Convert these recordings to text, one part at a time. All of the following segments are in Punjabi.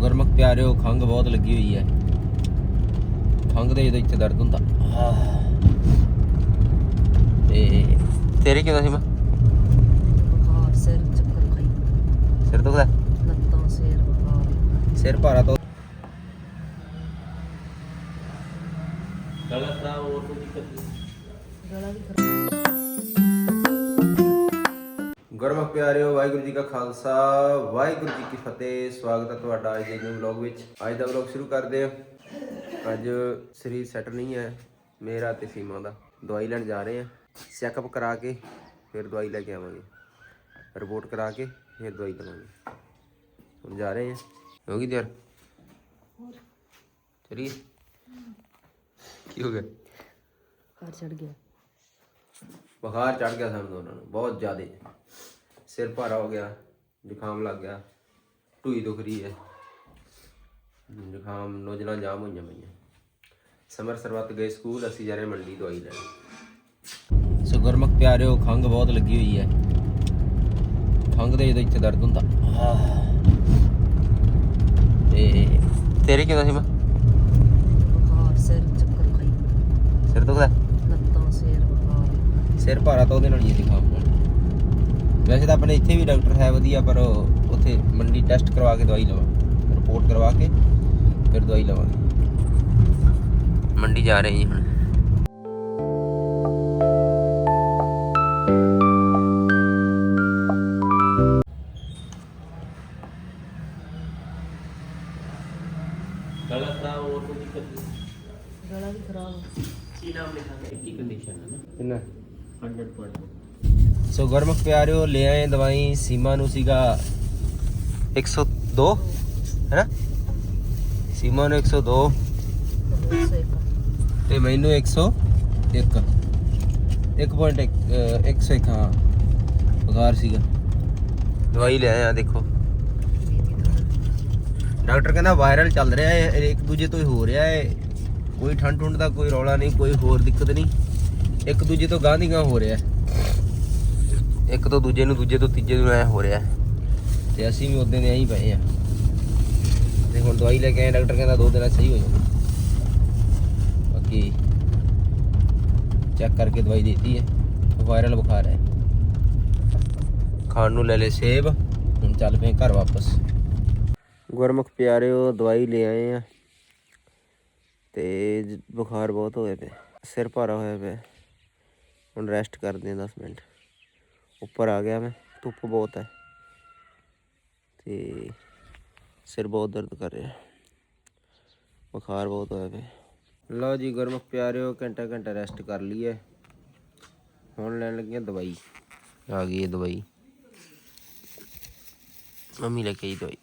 ਗੁਰਮੁਖ ਪਿਆਰਿਓ ਖੰਗ ਬਹੁਤ ਲੱਗੀ ਹੋਈ ਹੈ। ਖੰਗ ਦੇ ਜਦੋਂ ਇੱਥੇ ਦਰਦ ਹੁੰਦਾ। ਤੇ ਤੇਰੇ ਕਿਵੇਂ ਸੀ ਮੈਂ? ਬੁਖਾਰ ਸਿਰ ਚੱਕਰ ਖਾਈ। ਸਿਰ ਦੁਖਦਾ? ਲੱਤਾਂ ਸਿਰ ਬੁਖਾਰ। ਸਿਰ ਭਾਰਾ ਤੋਂ ਗਲਤ ਨਾ ਹੋਰ ਕੋਈ ਦਿੱਕਤ ਨਹੀਂ। ਗਲਾ ਵੀ ਖਰਾਬ। ਪਿਆਰਿਓ ਵਾਹਿਗੁਰੂ ਜੀ ਕਾ ਖਾਲਸਾ ਵਾਹਿਗੁਰੂ ਜੀ ਕੀ ਫਤਿਹ। ਸਵਾਗਤ ਹੈ ਤੁਹਾਡਾ ਅੱਜ ਦੇ ਨਿਊ ਵਲੌਗ ਵਿੱਚ। ਅੱਜ ਦਾ ਵਲੌਗ ਸ਼ੁਰੂ ਕਰਦੇ ਹਾਂ। ਅੱਜ ਸਰੀਰ ਸੈੱਟ ਨਹੀਂ ਹੈ ਮੇਰਾ ਤੇ ਸੀਮਾ ਦਾ। ਦਵਾਈ ਲੈਣ ਜਾ ਰਹੇ ਹਾਂ। ਚੈੱਕਅਪ ਕਰਾ ਕੇ ਫਿਰ ਦਵਾਈ ਲੈ ਕੇ ਆਵਾਂਗੇ। ਰਿਪੋਰਟ ਕਰਾ ਕੇ ਫਿਰ ਦਵਾਈ ਲਵਾਂਗੇ ਹੁਣ ਜਾ ਰਹੇ ਹਾਂ। ਹੋ ਗਈ ਤਿਆਰ? ਚਲੀਏ। ਕੀ ਹੋ ਗਿਆ? ਘਰ ਚੜ ਗਿਆ। ਬੁਖਾਰ ਚੜ ਗਿਆ ਸਾਨੂੰ ਦੋਨਾਂ ਨੂੰ ਬਹੁਤ ਜ਼ਿਆਦਾ। ਸਿਰ ਭਾਰਾ ਹੋ ਗਿਆ ਜ਼ੁਕਾਮ ਲੱਗ ਗਿਆ ਢੂਈ ਦੁਖ ਰਹੀ ਹੈ। ਜ਼ੁਕਾਮ ਨੋਜਲਾਂ ਜਾਮ ਹੋਈਆਂ ਪਈਆਂ। ਸਮਰ ਸਰਬੱਤ ਗਏ ਸਕੂਲ ਅਸੀਂ ਜਾ ਰਹੇ ਮੰਡੀ ਦਵਾਈ ਲੈਣ। ਸੋ ਗੁਰਮੁਖ ਪਿਆਰਿਓ ਖੰਗ ਬਹੁਤ ਲੱਗੀ ਹੋਈ ਹੈ। ਖੰਗ ਦੇ ਜਦੋਂ ਇੱਥੇ ਦਰਦ ਹੁੰਦਾ। ਤੇ ਤੇਰੇ ਕਿਵੇਂ ਸੀ ਮੈਂ ਸਿਰ ਚੱਕਰ ਖਾਈ। ਸਿਰ ਦੁਖਦਾ ਲੱਤਾਂ ਸਿਰ ਬੁਖਾਰ। ਸਿਰ ਭਾਰਾ ਤਾਂ ਉਹਦੇ ਨਾਲ ਹੀ ਨਾਲ ਵੈਸੇ ਤਾਂ ਆਪਣੇ ਇੱਥੇ ਵੀ ਡਾਕਟਰ ਹੈ ਵਧੀਆ ਪਰ ਉੱਥੇ ਮੰਡੀ ਟੈਸਟ ਕਰਵਾ ਕੇ ਦਵਾਈ ਲਵਾਂ ਰਿਪੋਰਟ ਕਰਵਾ ਕੇ ਫਿਰ ਦਵਾਈ ਲਵਾਂਗੇ ਮੰਡੀ ਜਾ ਰਹੇ ਜੀ ਹੁਣ। ਗਲਤ ਨਾ ਹੋਰ ਕੋਈ ਦਿੱਕਤ ਨਹੀਂ ਗਲਾ ਵੀ ਖਰਾਬ ਕੀ ਨਾਮ ਲਿਖਾਂਗੇ ਕੀ ਕੰਡੀਸ਼ਨ ਹੈ ਨਾ ਕਿੰਨਾ 100% ਸੋ ਗੁਰਮੁਖ ਪਿਆਰਿਓ ਲੈ ਆਏ ਦਵਾਈ ਸੀਮਾ ਨੂੰ ਸੀਗਾ 102 ਹੈ ਨਾ ਸੀਮਾ ਨੂੰ 102 ਸੇਕ ਤੇ ਮੈਨੂੰ 101 1.1 101 ਹਾਂ। ਬੁਖਾਰ ਸੀਗਾ। ਦਵਾਈ ਲੈ ਆਇਆ, ਦੇਖੋ। ਡਾਕਟਰ ਕਹਿੰਦਾ ਵਾਇਰਲ ਚੱਲ ਰਿਹਾ ਹੈ ਇੱਕ ਦੂਜੇ ਤੋਂ ਹੀ ਹੋ ਰਿਹਾ ਹੈ ਕੋਈ ਠੰਡ ਠੁੰਡ ਦਾ ਕੋਈ ਰੌਲਾ ਨਹੀਂ, ਕੋਈ ਹੋਰ ਦਿੱਕਤ ਨਹੀਂ। ਇੱਕ ਦੂਜੇ ਤੋਂ ਗਾਂਹ ਦੀ ਗਾਂਹ ਹੋ ਰਿਹਾ। ਹੈ ਇੱਕ ਤੋਂ ਦੂਜੇ ਨੂੰ ਦੂਜੇ ਤੋਂ ਤੀਜੇ ਨੂੰ ਐ ਹੋ ਰਿਹਾ ਹੈ। ਤੇ ਅਸੀਂ ਵੀ ਉਦੋਂ ਦੇ ਐਂ ਹੀ ਪਏ ਆ ਤੇ ਹੁਣ ਦਵਾਈ ਲੈ ਕੇ ਆਏ, ਡਾਕਟਰ ਕਹਿੰਦਾ ਦੋ ਦਿਨਾਂ ਸਹੀ ਹੋ ਜਾਣਾ ਬਾਕੀ ਚੈੱਕ ਕਰਕੇ ਦਵਾਈ ਦਿੱਤੀ ਹੈ। ਵਾਇਰਲ ਬੁਖਾਰ ਹੈ। ਖਾਣ ਨੂੰ ਲੈ ਲੈ ਸੇਬ, ਹੁਣ ਚੱਲ ਪਏ ਘਰ ਵਾਪਸ। ਗੁਰਮੁਖ ਪਿਆਰਿਓ, ਦਵਾਈ ਲੈ ਆਏ ਆ ਤੇ ਬੁਖਾਰ ਬਹੁਤ ਹੋਇਆ ਪਿਆ। ਸਿਰ ਭਾਰਾ ਹੋਇਆ ਪਿਆ। ਹੁਣ ਰੈਸਟ ਕਰਦੇ ਆ 10 ਮਿੰਟ। ਉੱਪਰ ਆ ਗਿਆ ਮੈਂ, ਧੁੱਪ ਬਹੁਤ ਹੈ। ਤੇ ਸਿਰ ਬਹੁਤ ਦਰਦ ਕਰ ਰਿਹਾ। ਬੁਖਾਰ ਬਹੁਤ ਹੋਇਆ ਪਿਆ। ਲਓ ਜੀ ਗੁਰਮੁਖ ਪਿਆਰਿਓ, ਘੰਟਾ ਘੰਟਾ ਰੈਸਟ ਕਰ ਲਈਏ ਹੁਣ ਲੈਣ ਲੱਗੀਆਂ ਦਵਾਈ। ਆ ਗਈ ਇਹ ਦਵਾਈ। ਮੰਮੀ ਲੈ ਕੇ ਆਈ ਦਵਾਈ।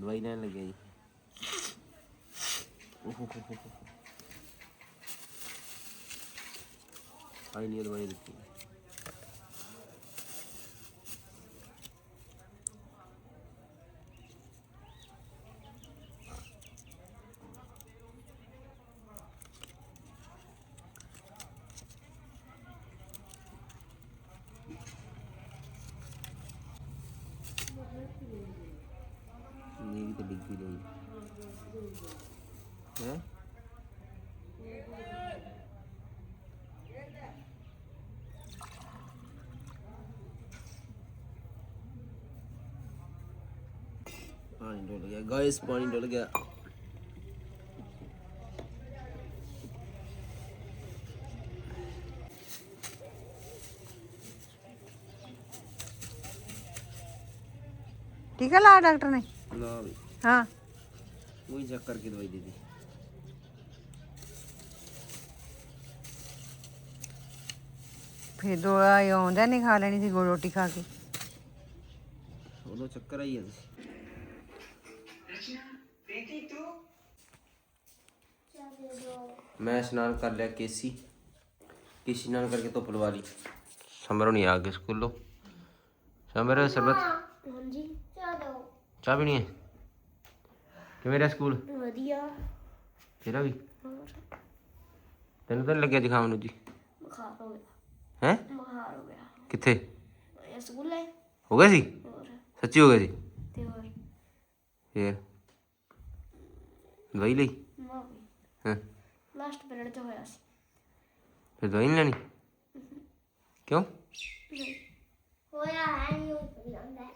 ਦਵਾਈ ਲੈਣ ਲੱਗੇ ਜੀ। I need மாதிரி way to do big. Huh? ਪਾਣੀ ਡੁੱਲ ਗਿਆ ਗਾਇਸ ਪਾਣੀ ਡੁੱਲ ਗਿਆ। ਠੀਕ ਹੈ ਲਾ ਡਾਕਟਰ ਨੇ? ਨਾ ਵੀ। ਹਾਂ। ਉਹੀ ਚੈੱਕ ਕਰਕੇ ਦਵਾਈ ਦੇ ਦੀ। ਫਿਰ ਦੋ ਆਉਂਦਾ ਨਹੀਂ ਖਾ ਲੈਣੀ ਸੀ ਗੋ ਰੋਟੀ ਖਾ ਕੇ। ਉਦੋਂ ਚੱਕਰ ਆਈ ਜਾਂਦੇ ਮੈਂ ਇਸ਼ਨਾਨ ਕਰ ਲਿਆ ਕੇਸੀ। ਕੇਸੀ ਇਸ਼ਨਾਨ ਕਰਕੇ ਧੁੱਪ ਲਵਾ ਲਈ। ਸਮਰੋਂ ਨਹੀਂ ਆ ਗਏ ਸਕੂਲੋਂ। ਸਮਰ ਸਰਬਤ? ਹਾਂਜੀ। ਚਲੋ ਚਾਹ ਪੀਣੀ ਹੈ? ਕਿਵੇਂ ਰਿਹਾ ਸਕੂਲ? ਵਧੀਆ। ਤੇਰਾ ਵੀ? ਤੈਨੂੰ ਤਾਂ ਲੱਗਿਆ ਜ਼ੁਕਾਮ ਨੂੰ ਜੀ। ਬੁਖਾਰ ਹੋ ਗਿਆ। ਹੈ? ਬੁਖਾਰ ਹੋ ਗਿਆ। ਕਿੱਥੇ? ਇਹ ਸਕੂਲ ਹੈ? ਹੋ ਗਿਆ ਸੀ? ਹੋਰ? ਸੱਚੀ ਹੋ ਗਿਆ ਜੀ ਤੇ ਹੋਰ? ਫੇਰ? ਦਵਾਈ ਲਈ? ਨਾ ਹਾਂ? ਲਾਸਟ ਪੀਰੀਅਡ ਚ ਹੋਇਆ ਸੀ। ਫਿਰ ਦਵਾਈ ਨਹੀਂ ਲੈਣੀ? ਕਿਉਂ? ਹੋਇਆ ਹੈ ਨਹੀਂ ਉਹ ਜਾਂਦਾ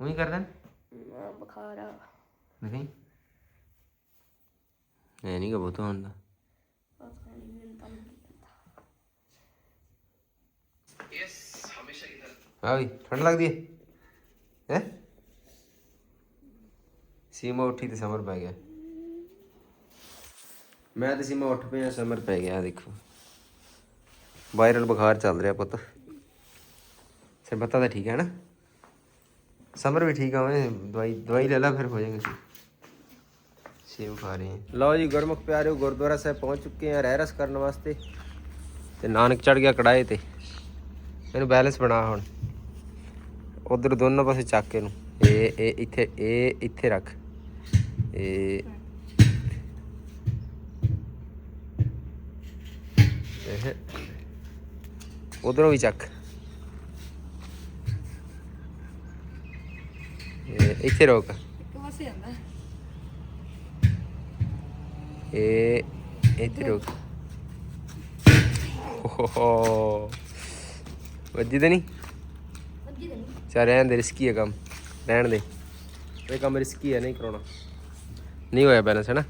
ਉਹੀ ਕਰਦਾ ਨਾ ਬੁਖਾਰ ਆ। ਨਹੀਂ ਐ ਨਹੀਂ ਕਬੂਤਰ ਹੁੰਦਾ। ਪਤਾ ਨਹੀਂ ਮੈਨੂੰ ਤਾਂ ਨਹੀਂ ਪਤਾ। ਆ ਵੀ ਠੰਡ ਲੱਗਦੀ ਹੈ। ਹੈ? ਸੀਮਾ ਉੱਠੀ ਤੇ ਸਮਰ ਪੈ ਗਿਆ। ਮੈਂ ਤੇ ਸੀਮਾ ਉੱਠ ਪਿਆ ਸਮਰ ਪੈ ਗਿਆ ਦੇਖੋ। ਵਾਇਰਲ ਬੁਖਾਰ ਚੱਲ ਰਿਹਾ ਪੁੱਤ। ਸਿਰ ਬਤਾ ਤਾਂ ਠੀਕ ਹੈ ਨਾ? ਸਮਰ ਵੀ ਠੀਕ ਆ, ਉਹਨੇ ਦਵਾਈ ਦਵਾਈ ਲੈ ਲਾ, ਫਿਰ ਹੋ ਜਾਏਗਾ ਸੇਵ ਖਾ ਰਹੇ ਹਾਂ ਲਓ ਜੀ, ਗੁਰਮੁਖ ਪਿਆਰਿਓ, ਗੁਰਦੁਆਰਾ ਸਾਹਿਬ ਪਹੁੰਚ ਚੁੱਕੇ ਆ ਰਹਿਰਸ ਕਰਨ ਵਾਸਤੇ। ਤੇ ਨਾਨਕ ਚੜ ਗਿਆ ਕੜਾਏ ਤੇ। ਇਹਨੂੰ ਬੈਲੈਂਸ ਬਣਾ ਹੁਣ। ਉਧਰ ਦੋਨੋਂ ਪਾਸੇ ਚੱਕ ਇਹਨੂੰ। ਇਹ ਇਹ ਇੱਥੇ ਇਹ ਇੱਥੇ ਰੱਖ। ਇਹ ਇਹ ਉਧਰੋਂ ਵੀ ਚੱਕ ਇਹ ਇੱਥੇ ਰੋਕ ਪਾਸੇ ਜਾਂਦਾ ਇਹ ਇੱਥੇ ਰੋਕ ਓਹੋ ਵੱਜੀ ਤੇ ਨਹੀਂ ਅੱਜੀ ਨਹੀਂ ਚਾ ਰਹਿਣ ਦੇ ਰਿਸਕੀ ਹੈ ਕੰਮ ਰਹਿਣ ਦੇ ਇਹ ਕੰਮ ਰਿਸਕੀ ਹੈ ਨਹੀਂ ਕਰਾਉਣਾ ਨਹੀਂ ਹੋਇਆ ਬੈਲੈਂਸ ਹੈ ਨਾ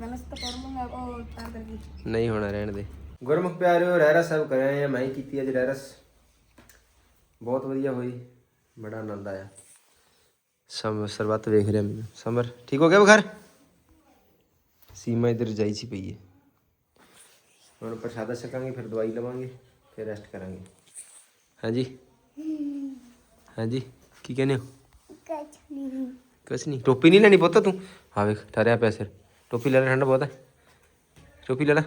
ਮੈਂ ਤਾਂ ਕਰ ਮੰਗਾ ਉਹ ਤਾਂ ਕਰਕੇ ਨਹੀਂ ਹੋਣਾ ਰਹਿਣ ਦੇ। ਗੁਰਮੁਖ ਪਿਆਰਿਓ ਰਹਿਰਾ ਸਾਹਿਬ ਕਰਿਆ ਆ ਮੈਂ ਹੀ ਕੀਤੀ ਅੱਜ ਰਹਿਰਸ। ਬਹੁਤ ਵਧੀਆ ਹੋਈ ਬੜਾ ਆਨੰਦ ਆਇਆ। ਸਮ ਸਰਬੱਤ ਵੇਖ ਰਿਹਾ ਮੈਨੂੰ। ਸਮਰ ਠੀਕ ਹੋ ਗਿਆ ਬੁਖਾਰ? ਸੀਮਾ ਇਧਰ ਜਾਈ ਸੀ ਪਈ ਹੈ। ਹੁਣ ਪ੍ਰਸ਼ਾਦਾ ਛਕਾਂਗੇ ਫਿਰ ਦਵਾਈ ਲਵਾਂਗੇ ਫਿਰ ਰੈਸਟ ਕਰਾਂਗੇ। ਹਾਂਜੀ? ਹਾਂਜੀ? ਕੀ ਕਹਿੰਦੇ ਹੋ? ਕੱਚ ਨਹੀਂ। ਕੁਛ ਨਹੀਂ। ਟੋਪੀ ਨਹੀਂ ਲੈਣੀ ਪੁੱਤ ਤੂੰ? ਹਾਂ ਵੇਖ ਠਰਿਆ ਪਿਆ ਸਿਰ। ਟੋਪੀ ਲੈ ਲੈ ਠੰਡ ਬਹੁਤ ਹੈ। ਟੋਪੀ ਲੈ ਲੈ।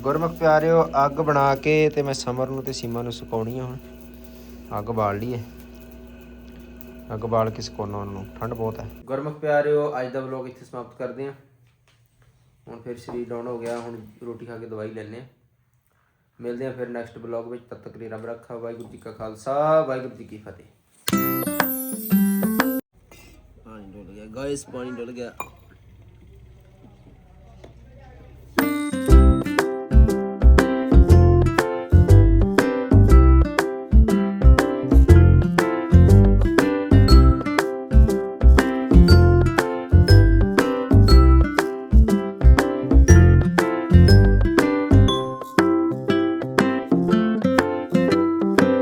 ਗੁਰਮੁਖ ਪਿਆਰਿਓ ਅੱਗ ਬਣਾ ਕੇ ਤੇ ਮੈਂ ਸਮਰ ਨੂੰ ਤੇ ਸੀਮਾ ਨੂੰ ਸੁਕਾਉਣੀ ਆ ਹੁਣ। ਅੱਗ ਬਾਲ ਲਈ ਹੈ। ਅੱਗ ਬਾਲ ਕੇ ਸੁਕਾਉਣਾ ਉਹਨਾਂ ਨੂੰ। ਠੰਡ ਬਹੁਤ ਹੈ। ਗੁਰਮੁਖ ਪਿਆਰਿਓ ਅੱਜ ਦਾ ਵਲੌਗ ਇੱਥੇ ਸਮਾਪਤ ਕਰਦੇ ਹਾਂ। ਹੁਣ ਫਿਰ ਸਰੀਰ ਡਾਊਨ ਹੋ ਗਿਆ ਹੁਣ ਰੋਟੀ ਖਾ ਕੇ ਦਵਾਈ ਲੈਣੇ ਆ ਮਿਲਦੇ ਹਾਂ ਫਿਰ ਨੈਕਸਟ ਵਲੌਗ ਵਿੱਚ। ਤਦ ਤੱਕ ਲਈ ਰੱਬ ਰੱਖਾ ਵਾਹਿਗੁਰੂ ਜੀ ਕਾ ਖਾਲਸਾ ਵਾਹਿਗੁਰੂ ਜੀ ਕੀ ਫਤਿਹ। ਪਾਣੀ ਡੁੱਲ ਗਿਆ